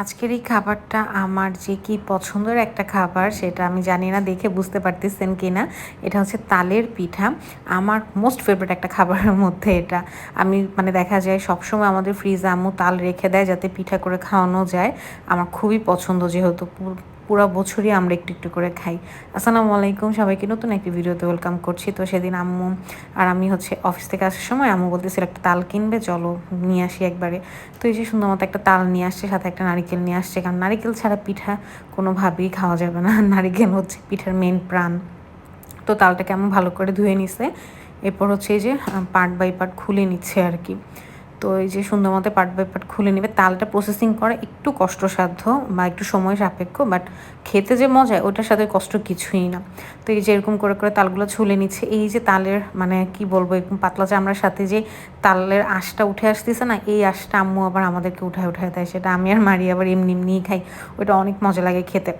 আজকের এই খাবারটা আমার যে কি পছন্দের একটা খাবার সেটা আমি জানি না, দেখে বুঝতে পারতেছেন কি না এটা হচ্ছে তালের পিঠা। আমার মোস্ট ফেভারিট একটা খাবারের মধ্যে এটা। আমি মানে দেখা যায় সবসময় আমাদের ফ্রিজে আম্মু তাল রেখে দেয় যাতে পিঠা করে খাওয়ানো যায়। আমার খুবই পছন্দ যেহেতু পুরো বছরই আমরা একটু একটু করে খাই। আসসালামু আলাইকুম, সবাইকে নতুন একটি ভিডিওতে ওয়েলকাম করছি। তো সেদিন আম্মু আর আমি হচ্ছে অফিস থেকে আসার সময় আম্মু বলতেছিল একটা তাল কিনবে, চলো নিয়ে আসি একবারে। তো এই যে সুন্দর মতো একটা তাল নিয়ে আসছে, সাথে একটা নারিকেল নিয়ে আসছে। কারণ নারিকেল ছাড়া পিঠা কোনোভাবেই খাওয়া যাবে না। নারিকেল হচ্ছে পিঠার মেন প্রাণ। তো তালটাকে আমি ভালো করে ধুয়ে নিছে। এরপর হচ্ছে এই যে পার্ট বাই পার্ট খুলে নিচ্ছে আর কি। তো এই যে সুন্দর মতো পার্ট বাই পার্ট খুলে নেবে। তালটা প্রসেসিং করা একটু কষ্টসাধ্য বা একটু সময় সাপেক্ষ বাট খেতে যে মজা ওটার সাথে কষ্ট কিছুই না। তো এই যে এরকম করে করে তালগুলো ছুলে নিচ্ছে। এই যে তালের মানে কি বলব, এরকম পাতলা চামড়ার সাথে যে তালের আঁশটা উঠে আসতেছে না, এই আঁশটা আম্মু আবার আমাদেরকে উঠায় উঠায় দেয়। সেটা আমি আর মারি আবার এমনি এমনিই খাই। ওটা অনেক মজা লাগে খেতে।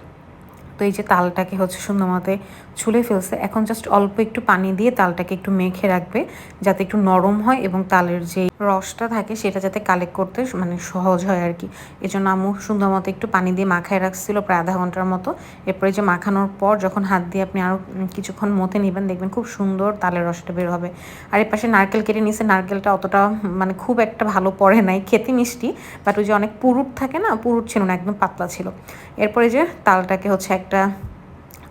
তো এই যে তালটাকে হচ্ছে সুন্দর মতে ছুলে ফেলছে। এখন জাস্ট অল্প একটু পানি দিয়ে তালটাকে একটু মেখে রাখবে, যাতে একটু নরম হয় এবং তালের যে রসটা থাকে সেটা যাতে কালেক্ট করতে মানে সহজ হয় আর কি। এই জন্য আম্মু সুন্দর মতো একটু পানি দিয়ে মাখায় রাখছিল প্রায় আধা ঘণ্টার মতো। এরপরে যে মাখানোর পর যখন হাত দিয়ে আপনি আরও কিছুক্ষণ মতে নেবেন, দেখবেন খুব সুন্দর তালের রসটা বের হবে। আর এর পাশে নারকেল কেটে নিয়েছে, নারকেলটা অতটা মানে খুব একটা ভালো পড়ে নাই, খেতে মিষ্টি বাট ওই যে অনেক পুরুট থাকে না, পুরুট ছিল না, একদম পাতলা ছিল। এরপরে যে তালটাকে হচ্ছে একটা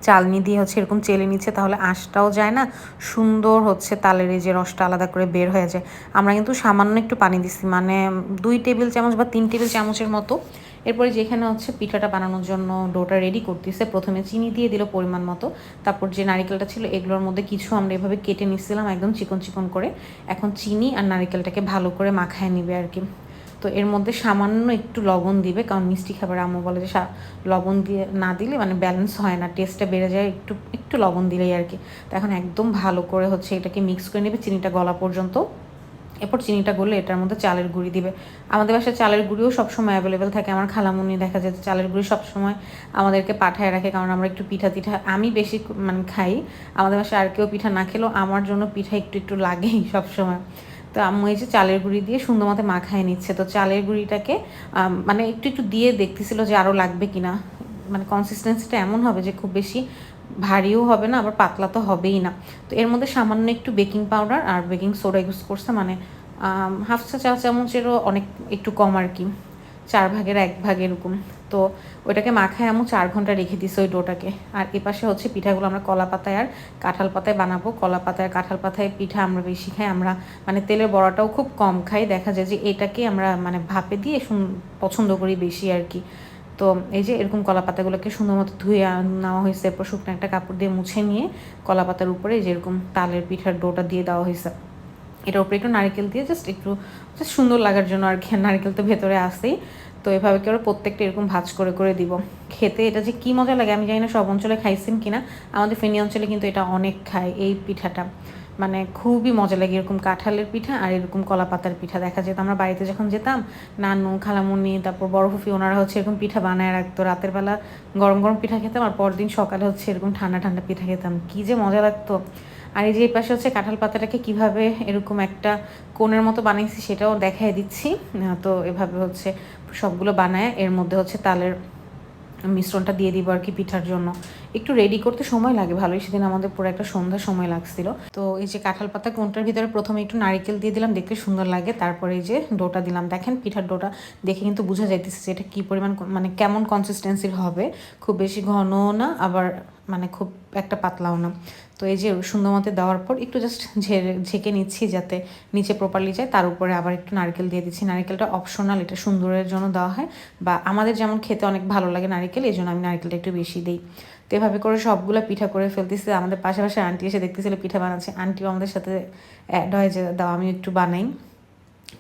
চালনি দিয়ে হচ্ছে এরকম চেলে নিচ্ছে, তাহলে আঁশটাও যায় না। সুন্দর হচ্ছে তালের এই যে রসটা আলাদা করে বের হয়ে যায়। আমরা কিন্তু সামান্য একটু পানি দিচ্ছি মানে দুই টেবিল চামচ বা তিন টেবিল চামচের মতো। এরপরে যেখানে হচ্ছে পিঠাটা বানানোর জন্য ডোটা রেডি করতেছে, প্রথমে চিনি দিয়ে দিল পরিমাণ মতো। তারপর যে নারিকেলটা ছিল, এগুলোর মধ্যে কিছু আমরা এভাবে কেটে নিচ্ছিলাম একদম চিকন চিকন করে। এখন চিনি আর নারিকেলটাকে ভালো করে মাখায় নিবে আর কি। তো এর মধ্যে সামান্য একটু লবণ দিবে, কারণ মিষ্টি খাবার আম্মু বলে যে লবণ দিয়ে না দিলে মানে ব্যালেন্স হয় না টেস্টটা বেড়ে যায় একটু একটু লবণ দিলেই আর কি তো এখন একদম ভালো করে হচ্ছে এটাকে মিক্স করে নেবে, চিনিটা গলা পর্যন্ত। এরপর চিনিটা গলে এটার মধ্যে চালের গুঁড়ি দিবে। আমাদের বাসায় চালের গুঁড়িও সবসময় অ্যাভেলেবেল থাকে। আমার খালামুনি দেখা যায় চালের গুঁড়ি সবসময় আমাদেরকে পাঠায় রাখে, কারণ আমরা একটু পিঠা টিঠা, আমি বেশি মানে খাই। আমাদের বাসায় আর কেউ পিঠা না খেলেও আমার জন্য পিঠা একটু একটু লাগেই সবসময়। তো আম্মু এই যে চালের গুঁড়ি দিয়ে সুন্দর মতো মাখায় নিচ্ছে। তো চালের গুঁড়িটাকে মানে একটু একটু দিয়ে দেখতেছিল যে আরও লাগবে কি না মানে কনসিস্টেন্সিটা এমন হবে যে খুব বেশি ভারীও হবে না, আবার পাতলা তো হবেই না। তো এর মধ্যে সামান্য একটু বেকিং পাউডার আর বেকিং সোডা ইউজ করছে। মানে হাফ চা চা চামচেরও অনেক, একটু কম আর কি। চার ভাগের এক ভাগ এরকম। তো ওইটাকে মাখায় আমু চার ঘণ্টা রেখে দিছে ওই ডোটাকে। আর এপাশে হচ্ছে পিঠাগুলো আমরা কলা পাতায় আর কাঁঠাল পাতায় বানাবো। কলা পাতায় আর কাঁঠাল পাতায় পিঠা আমরা বেশি খাই। আমরা মানে তেলের বড়াটাও খুব কম খাই। দেখা যায় যে এটাকে আমরা মানে ভাপে দিয়ে পছন্দ করি বেশি আর কি। তো এই যে এরকম কলা পাতাগুলোকে সুন্দর মতো ধুয়ে নেওয়া হয়েছে। এরপর শুকনো একটা কাপড় দিয়ে মুছে নিয়ে কলা পাতার উপরে এই যে এরকম তালের পিঠার ডোটা দিয়ে দেওয়া হয়েছে। এটার উপরে একটু নারকেল দিয়ে জাস্ট একটু জাস্ট সুন্দর লাগার জন্য আর কি নারকেল তো ভেতরে আসেই তো এভাবে করে প্রত্যেকটা এরকম ভাজ করে করে দিব। খেতে এটা যে কী মজা লাগে, আমি জানি না সব অঞ্চলে খাইছেন কিনা। আমাদের ফেনী অঞ্চলে কিন্তু এটা অনেক খায় এই পিঠাটা। মানে খুবই মজা লাগে এরকম কাঁঠালের পিঠা আর এরকম কলা পাতার পিঠা। দেখা যেত আমরা বাড়িতে যখন যেতাম, নানু, খালামুনি, তারপর বড় ফুফি ওনারা হচ্ছে এরকম পিঠা বানায় রাখতো। রাতের বেলা গরম গরম পিঠা খেতাম আর পরদিন সকালে হচ্ছে এরকম ঠান্ডা ঠান্ডা পিঠা খেতাম। কী যে মজা লাগতো। আর এই যে এই পাশে হচ্ছে কাঁঠাল পাতাটাকে কীভাবে এরকম একটা কোণের মতো বানিয়েছি সেটাও দেখাই দিচ্ছি। তো এভাবে হচ্ছে সবগুলো বানায়, এর মধ্যে হচ্ছে তালের মিশ্রণটা দিয়ে দিব আর কি পিঠার জন্য। একটু রেডি করতে সময় লাগে, ভালোই সেদিন আমাদের পুরো একটা সন্ধ্যা সময় লাগছিল। তো এই যে কাঁঠাল পাতা কোনটার ভিতরে প্রথমে একটু নারিকেল দিয়ে দিলাম, দেখতে সুন্দর লাগে। তারপরে এই যে ডোটা দিলাম। দেখেন পিঠার ডোটা দেখে কিন্তু বোঝা যাইতেছে যে এটা কী পরিমাণ মানে কেমন কনসিস্টেন্সির হবে। খুব বেশি ঘন না, আবার মানে খুব একটা পাতলাও না। তো এই যে সুন্দর মতো দেওয়ার পর একটু জাস্ট ঝেঁকে নিচ্ছি যাতে নিচে প্রপারলি যায়। তার উপরে আবার একটু নারকেল দিয়ে দিচ্ছি। নারকেলটা অপশনাল এটা সুন্দরের জন্য দেওয়া হয় বা আমাদের যেমন খেতে অনেক ভালো লাগে নারকেল এই জন্য আমি নারকেলটা একটু বেশি দিই। তো এভাবে করে সবগুলো পিঠা করে ফেলতেছি। আমাদের পাশাপাশি আন্টি এসে দেখতেছিল পিঠা বানাচ্ছে। আন্টিও আমাদের সাথে অ্যাড হয় যে দাও আমি একটু বানাই।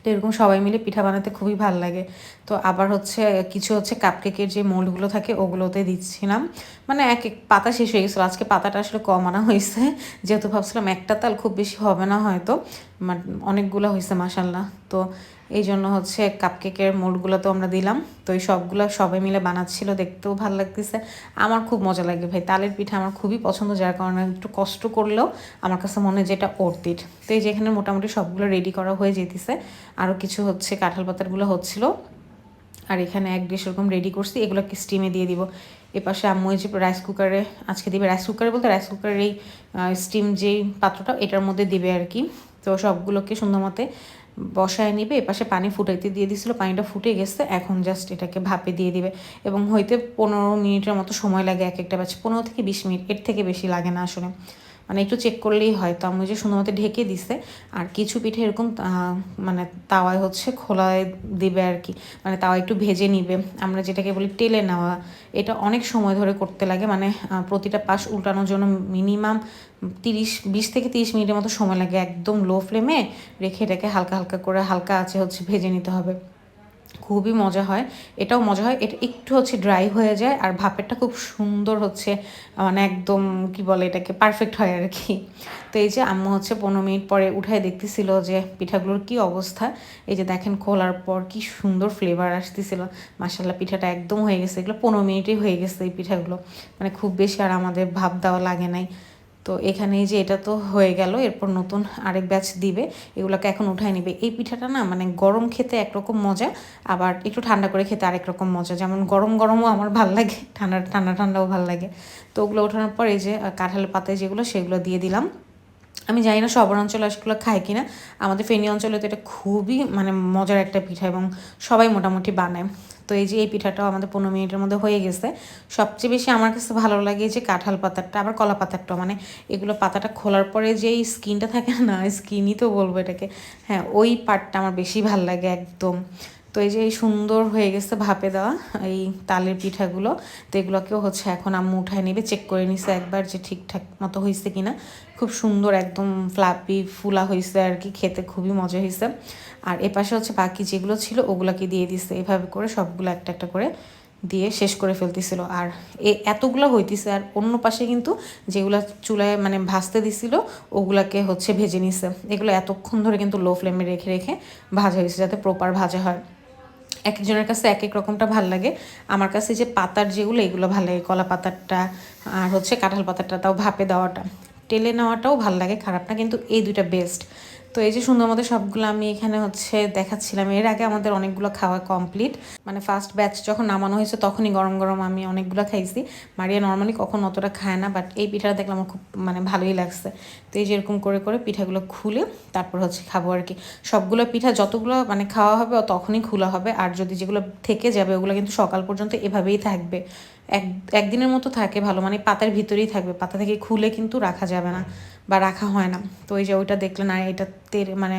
তো এরকম সবাই মিলে পিঠা বানাতে খুবই ভালো লাগে। তো আবার হচ্ছে, কিছু হচ্ছে কাপকেকের যে মোল্ডগুলো থাকে, ওগুলোতে দিচ্ছিলাম। মানে এক এক পাতা শেষ হয়ে গেছিল। আজকে পাতাটা আসলে কম আনা হয়েছে। যেহেতু ভাবছিলাম একটা তাল খুব বেশি হবে না হয়তো অনেকগুলো হয়েছে মাসাল্লাহ তো এই জন্য হচ্ছে কাপকেকের মোল্ডগুলো তো আমরা দিলাম। তো এই সবগুলো সবাই মিলে বানাচ্ছিল, দেখতেও ভালো লাগতেছে। আমার খুব মজা লাগে ভাই, তালের পিঠা আমার খুবই পছন্দ, যার কারণে একটু কষ্ট করলেও আমার কাছে মনে হয় যেটা এটা তো এই যেখানে মোটামুটি সবগুলো রেডি করা হয়ে যেতেছে। আরও কিছু হচ্ছে, কাঁঠাল পাতারগুলো হচ্ছিল। আর এখানে এক ডিশ এরকম রেডি করছি, এগুলোকে স্টিমে দিয়ে দিব। এপাশে আম্মু যে রাইস কুকারে আজকে দিবে। রাইস কুকারে বলতে রাইস কুকারের এই স্টিম যেই পাত্রটা, এটার মধ্যে দিবে আর কি। তো সবগুলোকে সুন্দর মতে বসায় নিবে। এপাশে পানি ফুটাইতে দিয়ে দিছিল পানিটা ফুটে গেছে, এখন জাস্ট এটাকে ভাপে দিয়ে দিবে। এবং হইতে পনেরো মিনিটের মতো সময় লাগে এক একটা ব্যাচ পনেরো থেকে বিশ মিনিট, এর থেকে বেশি লাগে না আসলে। মানে একটু চেক করলেই হয়। তো আমি যে সুন্দর ঢেকে দিছে, আর কিছু পিঠে এরকম মানে তাওয়ায় হচ্ছে খোলায় দিবে আর কি। মানে তাওয়া একটু ভেজে নিবে। আমরা যেটাকে বলি টেলে নেওয়া, এটা অনেক সময় ধরে করতে লাগে। মানে প্রতিটা পাশ উল্টানোর জন্য মিনিমাম তিরিশ, বিশ থেকে তিরিশ মিনিটের মতো সময় লাগে। একদম লো ফ্লেমে রেখে এটাকে হালকা হালকা করে হালকা আছে হচ্ছে ভেজে নিতে হবে। খুবই মজা হয়। এটাও মজা হয়। এটা একটু হচ্ছে ড্রাই হয়ে যায় আর ভাপেরটা খুব সুন্দর হচ্ছে মানে একদম কি বলে এটাকে পারফেক্ট হয় আর কি। তো এই যে আম্মু হচ্ছে পনেরো মিনিট পরে উঠায় দেখতেছিল যে পিঠাগুলোর কি অবস্থা। এই যে দেখেন খোলার পর কি সুন্দর ফ্লেভার আসতেছিল। মাসাল্লাহ পিঠাটা একদম হয়ে গেছে। এগুলো পনেরো মিনিটেই হয়ে গেছে এই পিঠাগুলো। মানে খুব বেশি আর আমাদের ভাব দেওয়া লাগে নাই। তো এখানে যে এটা তো হয়ে গেল, এরপর নতুন আরেক ব্যাচ দিবে, এগুলোকে এখন উঠায় নিবে। এই পিঠাটা না মানে গরম খেতে একরকম মজা, আবার একটু ঠান্ডা করে খেতে আরেক রকম মজা। যেমন গরম গরমও আমার ভালো লাগে, ঠান্ডা ঠান্ডা ঠান্ডাও ভালো লাগে। তো ওগুলো ওঠানোর পর এই যে কাঁঠালের পাতায় যেগুলো, সেগুলো দিয়ে দিলাম। আমি জানি না সবার অঞ্চলে সেগুলো খায় কিনা। আমাদের ফেনী অঞ্চলে তো এটা খুবই মানে মজার একটা পিঠা এবং সবাই মোটামুটি বানায়। তো এই যে এই পিঠাটাও আমাদের পনেরো মিনিটের মধ্যে হয়ে গেছে। সবচেয়ে বেশি আমার কাছে ভালো লাগে যে কাঁঠাল পাতারটা, আবার কলা পাতারটা মানে এগুলো পাতাটা খোলার পরে যে এই স্কিনটা থাকে না স্কিনই তো বলব এটাকে। হ্যাঁ ওই পার্টটা আমার বেশি ভালো লাগে একদম। তো এই যে এই সুন্দর হয়ে গেছে ভাপে দেওয়া, এই তালের পিঠাগুলো, তো এগুলোকেও হচ্ছে এখন আম্মু উঠায় নেবে চেক করে নিছে একবার যে ঠিকঠাক মতো হয়েছে কিনা। খুব সুন্দর একদম ফ্লাপি ফুলা হয়েছে আর কি, খেতে খুবই মজা হয়েছে আর এপাশে হচ্ছে বাকি যেগুলো ছিল, ওগুলোকে দিয়ে দিছে। এভাবে করে সবগুলো একটা একটা করে দিয়ে শেষ করে ফেলতেছিল। আর এ এতগুলো হইতেছে, আর অন্য পাশে কিন্তু যেগুলো চুলায় মানে ভাজতে দিছিল, ওগুলাকে হচ্ছে ভেজে নিছে। এগুলো এতক্ষণ ধরে কিন্তু লো ফ্লেমে রেখে রেখে ভাজা হয়েছে যাতে প্রপার ভাজা হয়। একজনের কাছে এক এক রকমটা ভালো লাগে। আমার কাছে যে পাতার যেগুলো, এগুলো ভালো লাগে। কলা পাতারটা আর হচ্ছে কাঁঠাল পাতারটা, তাও ভাপে দেওয়াটা। টেলে নেওয়াটাও ভালো লাগে, খারাপ না, কিন্তু এই দুইটা বেস্ট তো এই যে সুন্দর মতো সবগুলো আমি এখানে হচ্ছে দেখাচ্ছিলাম। এর আগে আমাদের অনেকগুলো খাওয়া কমপ্লিট মানে ফার্স্ট ব্যাচ যখন নামানো হয়েছে তখনই গরম গরম আমি অনেকগুলো খাইছি। মারিয়া নর্মালি কখন অতটা খায় না বাট এই পিঠাটা দেখলাম আমার খুব মানে ভালোই লাগছে। তো এই যে এরকম করে করে পিঠাগুলো খুলে তারপর হচ্ছে খাব আর কি। সবগুলো পিঠা যতগুলো মানে খাওয়া হবে তখনই খোলা হবে। আর যদি যেগুলো থেকে যাবে ওগুলো কিন্তু সকাল পর্যন্ত এভাবেই থাকবে। এক, একদিনের মতো থাকে ভালো মানে পাতার ভিতরেই থাকবে। পাতা থেকে খুলে কিন্তু রাখা যাবে না। বা রাখা হয় না। তো ওই যে ওইটা দেখলেন আর এটা তেল মানে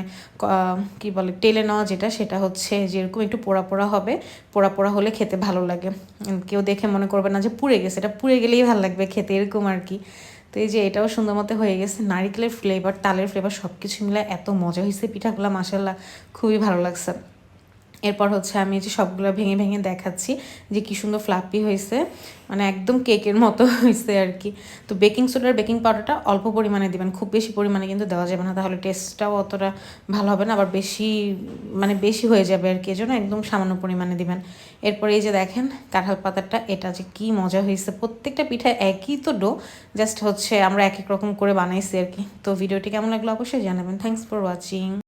কি বলে টেলে নেওয়া যেটা, সেটা হচ্ছে যেরকম একটু পোড়া পোড়া হবে, পোড়া পোড়া হলে খেতে ভালো লাগে। কেউ দেখে মনে করবে না যে পুড়ে গেছে, এটা পুড়ে গেলেই ভালো লাগবে খেতে, এরকম আর কি। তো এই যে এটাও সুন্দর মতো হয়ে গেছে, নারিকেলের ফ্লেভার তালের ফ্লেভার সব কিছু মিলে এত মজা হয়েছে পিঠাগুলো মাসাল্লাহ খুবই ভালো লাগছে। এরপর হচ্ছে আমি যে সবগুলো ভেঙে ভেঙে দেখাচ্ছি যে কী সুন্দর ফ্লাপি হয়েছে। মানে একদম কেকের মতো হয়েছে আর কি। তো বেকিং সোডার বেকিং পাউডারটা অল্প পরিমাণে দেবেন, খুব বেশি পরিমাণে কিন্তু দেওয়া যাবে না। তাহলে টেস্টটাও অতটা ভালো হবে না, আবার বেশি মানে বেশি হয়ে যাবে আর কি। এজন্য একদম সামান্য পরিমাণে দিবেন। এরপরে এই যে দেখেন কাঁঠাল পাতাটা এটা যে কি মজা হয়েছে। প্রত্যেকটা পিঠা একই তো ডো জাস্ট হচ্ছে আমরা এক এক রকম করে বানাইছি আর কি। তো ভিডিওটি কেমন লাগল অবশ্যই জানাবেন। Thanks for watching